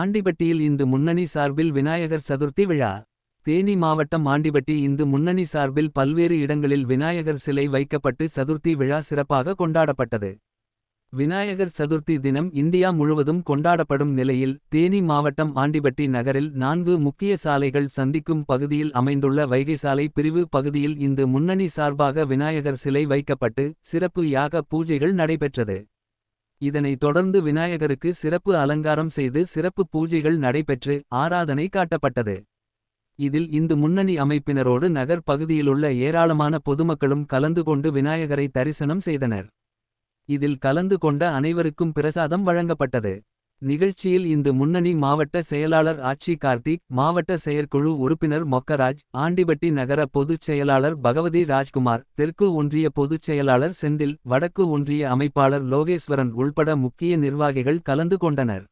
ஆண்டிபட்டியில் இந்து முன்னணி சார்பில் விநாயகர் சதுர்த்தி விழா தேனி மாவட்டம் ஆண்டிபட்டி இந்து முன்னணி சார்பில் பல்வேறு இடங்களில் விநாயகர் சிலை வைக்கப்பட்டு சதுர்த்தி விழா சிறப்பாக கொண்டாடப்பட்டது. விநாயகர் சதுர்த்தி தினம் இந்தியா முழுவதும் கொண்டாடப்படும் நிலையில் தேனி மாவட்டம் ஆண்டிபட்டி நகரில் நான்கு முக்கிய சாலைகள் சந்திக்கும் பகுதியில் அமைந்துள்ள வைகைசாலை பிரிவு பகுதியில் இந்து முன்னணி சார்பாக விநாயகர் சிலை வைக்கப்பட்டு சிறப்பு யாக பூஜைகள் நடைபெற்றது. இதனைத் தொடர்ந்து விநாயகருக்கு சிறப்பு அலங்காரம் செய்து சிறப்பு பூஜைகள் நடைபெற்று ஆராதனை காட்டப்பட்டது. இதில் இந்து முன்னணி அமைப்பினரோடு நகர் பகுதியிலுள்ள ஏராளமான பொதுமக்களும் கலந்து கொண்டு விநாயகரை தரிசனம் செய்தனர். இதில் கலந்து கொண்ட அனைவருக்கும் பிரசாதம் வழங்கப்பட்டது. நிகழ்ச்சியில் இந்து முன்னணி மாவட்ட செயலாளர் ஆச்சி கார்த்திக் மாவட்ட செயற்குழு உறுப்பினர் மொக்கராஜ் ஆண்டிபட்டி நகர பொதுச் செயலாளர் பகவதி ராஜ்குமார் தெற்கு ஒன்றிய பொதுச் செயலாளர் செந்தில் வடக்கு ஒன்றிய அமைப்பாளர் லோகேஸ்வரன் உள்பட முக்கிய நிர்வாகிகள் கலந்து கொண்டனர்.